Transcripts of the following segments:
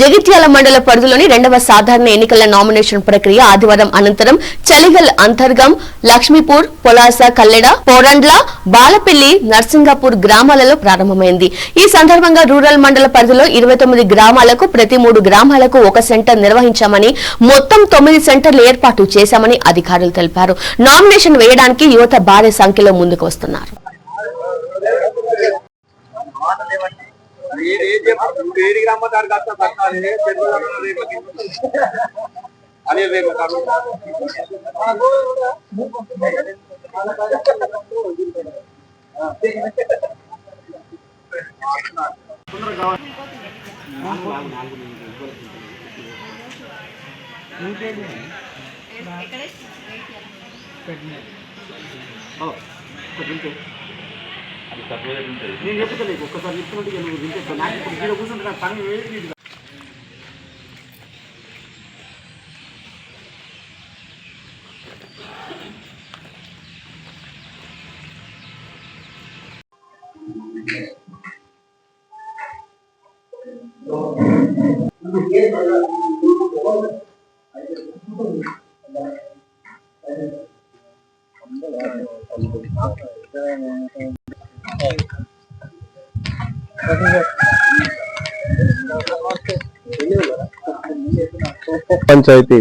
జగిత్యాల మండల పరిధిలోని రెండవ సాధారణ ఎన్నికల నామినేషన్ ప్రక్రియ ఆదివారం అనంతరం చలిగల్ అంతర్గం లక్ష్మీపూర్ పొలాస కల్లెడ పోరండ్ల బాలపల్లి నర్సింగాపూర్ గ్రామాలలో ప్రారంభమైంది. ఈ సందర్భంగా రూరల్ మండల పరిధిలో ఇరవై తొమ్మిది గ్రామాలకు ప్రతి మూడు గ్రామాలకు ఒక సెంటర్ నిర్వహించామని మొత్తం తొమ్మిది సెంటర్లు ఏర్పాటు చేశామని అధికారులు తెలిపారు. నామినేషన్ వేయడానికి యువత భారీ సంఖ్యలో ముందుకు వస్తున్నారు. ఏది ఏది చెప్పు. నువ్వు ఏడికి రమ్మంటారు కాస్త కట్టాలి. చెరువులలో రేపటి అదే రేపు కాదు. నేను చెప్తా నీకు ఒక్కసారి చెప్తున్నట్టు నువ్వు వింటే నాకు ఇక్కడ కూర్చుంటే నాకు పని వేడి పంచాయతీ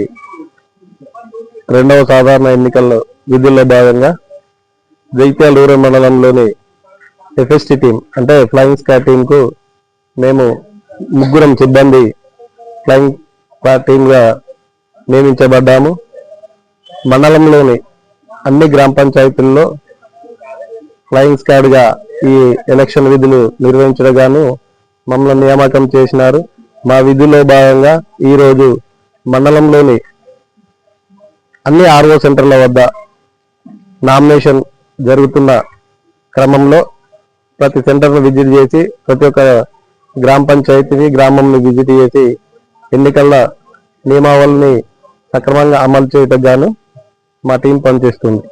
రెండవ సాధారణ ఎన్నికల్లో విధుల్లో భాగంగా జైత్యాల రూరల్ మండలంలోని ఎఫ్ఎస్టీ టీం అంటే ఫ్లయింగ్ స్క్వాడ్ టీంకు మేము ముగ్గురం సిబ్బంది ఫ్లయింగ్ స్క్వాడ్ టీంగా నియమించబడ్డాము. మండలంలోని అన్ని గ్రామ పంచాయతీల్లో ఫ్లయింగ్ స్క్వాడ్గా ఈ ఎలక్షన్ విధులు నిర్వహించడం గాను మమ్మల్ని నియామకం చేసినారు. మా విధుల్లో భాగంగా ఈరోజు మండలంలోని అన్ని ఆర్ఓ సెంటర్ల వద్ద నామినేషన్ జరుగుతున్న క్రమంలో ప్రతి సెంటర్ను విజిట్ చేసి ప్రతి ఒక్క గ్రామ పంచాయతీని గ్రామంని విజిట్ చేసి ఎన్నికల నియమావళిని సక్రమంగా అమలు చేయటం గాను మా టీం పనిచేస్తుంది.